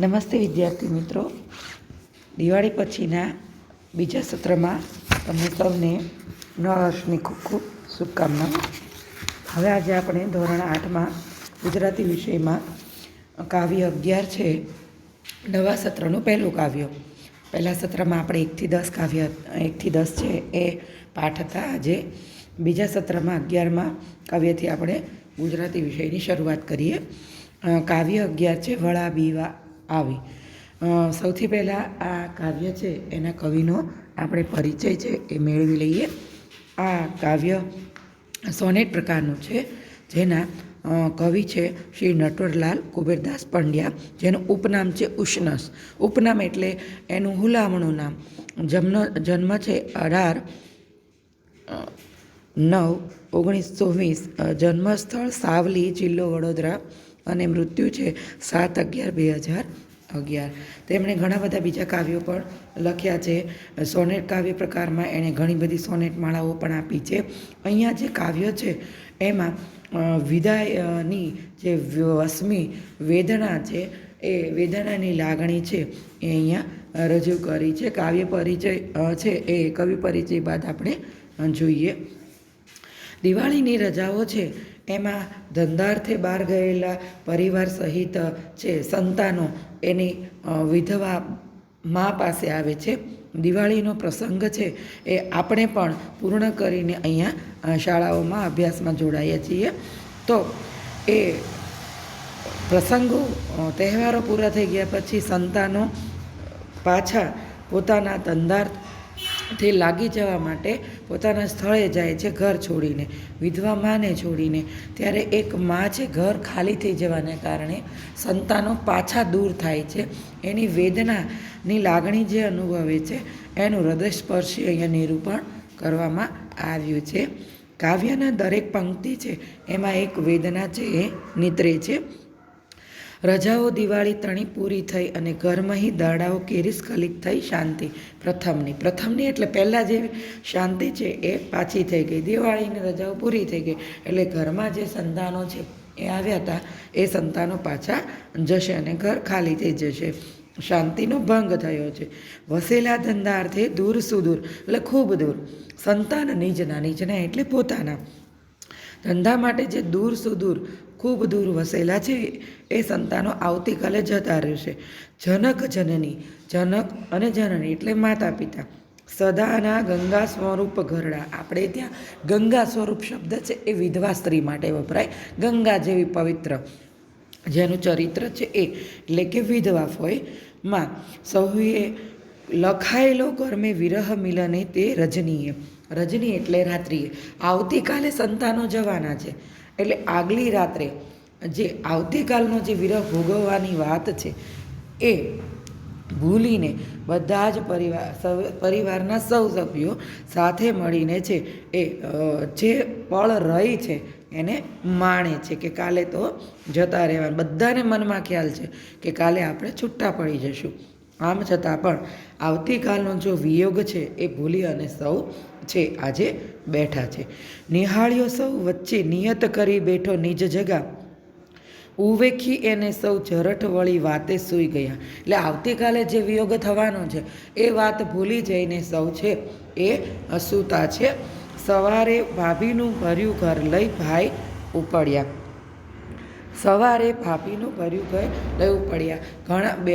નમસ્તે વિદ્યાર્થી મિત્રો. દિવાળી પછીના બીજા સત્રમાં તમને સૌને નવા વર્ષની ખૂબ ખૂબ શુભકામનાઓ. હવે આજે આપણે ધોરણ આઠમાં ગુજરાતી વિષયમાં કાવ્ય અગિયાર છે. નવા સત્રનું પહેલું કાવ્ય. પહેલાં સત્રમાં આપણે એકથી દસ કાવ્ય એકથી દસ છે એ પાઠ હતા આજે. બીજા સત્રમાં અગિયારમાં કાવ્યથી આપણે ગુજરાતી વિષયની શરૂઆત કરીએ. કાવ્ય અગિયાર છે, વળા, બીવા આવી. સૌથી પહેલાં આ કાવ્ય છે, એના કવિનો આપણે પરિચય છે એ મેળવી લઈએ. આ કાવ્ય સોનેટ પ્રકારનું છે, જેના કવિ છે શ્રી નટવરલાલ કુબેરદાસ પંડ્યા, જેનું ઉપનામ છે ઉષ્ણસ. ઉપનામ એટલે એનું હુલામણું નામ. જન્મ જન્મ છે અઢાર નવ, ઓગણીસો વીસ. જન્મસ્થળ સાવલી, જિલ્લો વડોદરા. અને મૃત્યુ છે સાત અગિયાર બે હજાર અગિયાર. તેમણે ઘણા બધા બીજા કાવ્યો પણ લખ્યા છે. સોનેટ કાવ્ય પ્રકારમાં એણે ઘણી બધી સોનેટ માળાઓ પણ આપી છે. અહીંયા જે કાવ્ય છે એમાં વિદાયની જે વસમી વેદના છે એ વેદનાની લાગણી છે એ અહીંયા રજૂ કરી છે. કાવ્ય પરિચય છે એ કવિ પરિચય બાદ આપણે જોઈએ. દિવાળીની રજાઓ છે એમાં ધંધાર્થે બહાર ગયેલા પરિવાર સહિત છે સંતાનો એની વિધવા મા પાસે આવે છે. દિવાળીનો પ્રસંગ છે એ આપણે પણ પૂર્ણ કરીને અહીંયા શાળાઓમાં અભ્યાસમાં જોડાઈએ છીએ. તો એ પ્રસંગો તહેવારો પૂરા થઈ ગયા પછી સંતાનો પાછા પોતાના ધંધાર્થથી લાગી જવા માટે પોતાના સ્થળે જાય છે ઘર છોડીને, વિધવા માને છોડીને. ત્યારે એક મા છે, ઘર ખાલી થઈ જવાને કારણે સંતાનો પાછા દૂર થાય છે. એની વેદનાની લાગણી જે અનુભવે છે, એનું હૃદયસ્પર્શી અહીંયા નિરૂપણ કરવામાં આવ્યું છે. કાવ્યના દરેક પંક્તિ છે, એમાં એક વેદના છે, એ નીતરે છે. રજાઓ દિવાળી તણી પૂરી થઈ અને ઘરમહી દાડાઓ કેરી સ્ખલિત થઈ શાંતિ. પ્રથમની પ્રથમની એટલે પહેલાં જે શાંતિ છે એ પાછી થઈ ગઈ. દિવાળીની રજાઓ પૂરી થઈ ગઈ. એટલે ઘરમાં જે સંતાનો છે એ આવ્યા હતા, એ સંતાનો પાછા જશે અને ઘર ખાલી થઈ જશે. શાંતિનો ભંગ થયો છે. વસેલા ધંધા અર્થે દૂર સુદૂર, એટલે ખૂબ દૂર. સંતાન નીચના નીચના એટલે પોતાના. ધંધા માટે જે દૂર સુદૂર ખૂબ દૂર વસેલા છે, એ સંતાનો આવતીકાલે જતા રહેશે. જનક જનની, જનક અને જનની એટલે માતા પિતા સદાના ગંગા સ્વરૂપ ઘરડા. આપણે ત્યાં ગંગા સ્વરૂપ શબ્દ છે, એ વિધવા સ્ત્રી માટે વપરાય. ગંગા જેવી પવિત્ર, જેનું ચરિત્ર છે એ. એટલે કે વિધવા હોયમાં સૌએ લખાયેલો કર્મે વિરહ મિલને તે રજનીએ રજની એટલે રાત્રિએ આવતીકાલે સંતાનો જવાના છે. એટલે આગલી રાત્રે જે આવતીકાલનો જે વિરહ ભોગવવાની વાત છે, એ ભૂલીને બધા જ પરિવાર પરિવારના સૌ સભ્યો સાથે મળીને છે, એ જે પળ રહી છે, એને માણે છે કે કાલે તો જતા રહેવા બધાને મનમાં ખ્યાલ છે કે કાલે આપણે છૂટા પડી જશું આમ છતાં પણ આવતીકાલનો જો વિયોગ છે, એ ભૂલી અને સૌ છે આજે બેઠા છે. નિહાળ્યો સૌ વચ્ચે નિયત કરી બેઠો નિજ જગા. ઉવેખી એને સૌ જરઠ વળી વાતે સૂઈ ગયા. એટલે આવતીકાલે જે વિયોગ થવાનો છે, એ વાત ભૂલી જઈને સૌ છે, એ સૂતા છે. સવારે ભાભીનું ભર્યું ઘર લઈ ભાઈ ઉપડ્યા. સવારે ભાભીનું ભર્યું ઘર લઈ ઉપડ્યા. ઘણા બે,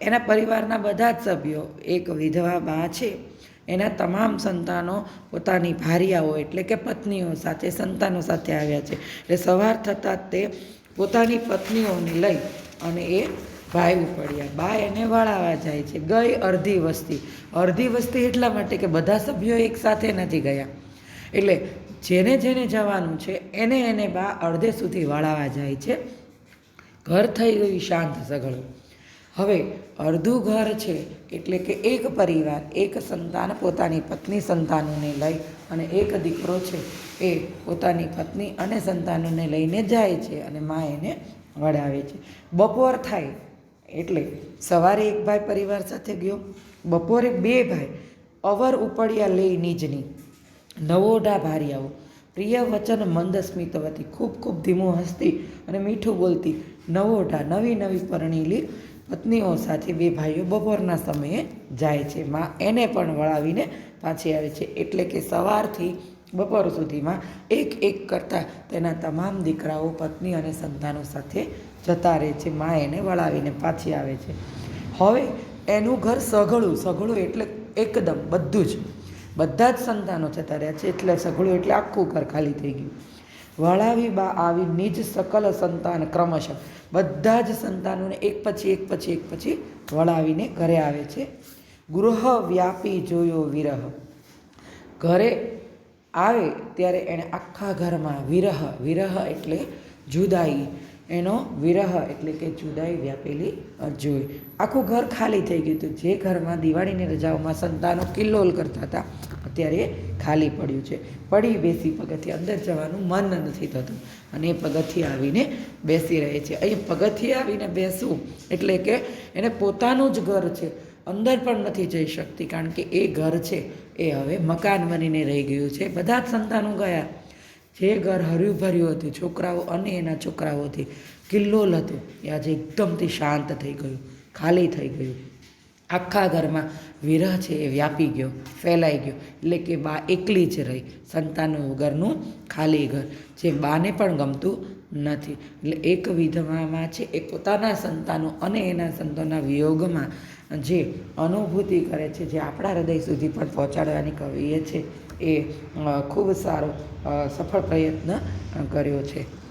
એના પરિવારના બધા જ સભ્યો એક વિધવા બા છે. એના તમામ સંતાનો પોતાની ભાર્યાઓ એટલે કે પત્નીઓ સાથે સંતાનો સાથે આવ્યા છે. એટલે સવાર થતાં તે પોતાની પત્નીઓને લઈ અને એ ભાઈ ઉપડ્યા. બા એને વળાવવા જાય છે. ગઈ અડધી વસ્તી. અડધી વસ્તી એટલા માટે કે બધા સભ્યો એક સાથે નથી ગયા. એટલે જેને જેને જવાનું છે, એને એને બા અડધે સુધી વાળાવા જાય છે. ઘર થઈ ગયું શાંત સઘળું. હવે અડધું ઘર છે એટલે કે એક પરિવાર, એક સંતાન પોતાની પત્ની સંતાનોને લઈ અને એક દીકરો છે એ પોતાની પત્ની અને સંતાનોને લઈને જાય છે અને મા એને વડાવે છે. બપોર થાય એટલે સવારે એક ભાઈ પરિવાર સાથે ગયો, બપોરે બે ભાઈ, અવર ઉપડ્યા લઈ નીજની. નવોઢા ભાર્યાઓ પ્રિય વચન મંદ સ્મિતવતી ખૂબ ખૂબ ધીમું હસતી અને મીઠું બોલતી નવોઢા નવી નવી પરણેલી પત્નીઓ સાથે બે ભાઈઓ બપોરના સમયે જાય છે. માં એને પણ વળાવીને પાછી આવે છે. એટલે કે સવારથી બપોર સુધીમાં એક એક કરતાં તેના તમામ દીકરાઓ, પત્ની અને સંતાનો સાથે જતા રહે છે. માં એને વળાવીને પાછી આવે છે. હવે એનું ઘર સઘળું સઘળું એટલે એકદમ બધું જ. બધા જ સંતાનો જતા રહ્યા છે. એટલે સઘળું એટલે આખું ઘર ખાલી થઈ ગયું. વળાવી બા આવી નિજ સકલ સંતાન ક્રમશઃ. બધા જ સંતાનોને એક પછી એક પછી એક પછી વળાવીને ઘરે આવે છે. ગૃહ વ્યાપી જોયો વિરહ. ઘરે આવે ત્યારે એણે આખા ઘરમાં વિરહ વિરહ એટલે જુદાઈ. એનો વિરહ એટલે કે જુદાઈ વ્યાપેલી જોઈ. આખું ઘર ખાલી થઈ ગયું હતું. જે ઘરમાં દિવાળીની રજાઓમાં સંતાનો કિલ્લોલ કરતા હતા, અત્યારે ખાલી પડ્યું છે. પડી બેસી પગથિયા અંદર જવાનું મન નથી થતું. અને એ પગથિયા આવીને બેસી રહે છે. અહીં પગથિયા આવીને બેસવું એટલે કે એને પોતાનું જ ઘર છે. અંદર પણ નથી જઈ શકતી કારણ કે એ ઘર છે. એ હવે મકાન બનીને રહી ગયું છે. બધા જ સંતાનો ગયા. જે ઘર હર્યું ભર્યું હતું, છોકરાઓ અને એના છોકરાઓથી કિલ્લોલ હતું એ આજે એકદમથી શાંત થઈ ગયું, ખાલી થઈ ગયું. આખા ઘરમાં વિરહ છે એ વ્યાપી ગયો, ફેલાઈ ગયો, એટલે કે બા એકલી જ રહી સંતાનો વગરનું ખાલી ઘર. જે બાને પણ ગમતું નથી. એટલે એક વિધવામાં છે એ પોતાના સંતાનો અને એના સંતાનના વિયોગમાં જે અનુભૂતિ કરે છે, જે આપણા હૃદય સુધી પણ પહોંચાડવાની કવિએ છે, એ ખૂબ સારો સફળ પ્રયત્ન કર્યો છે.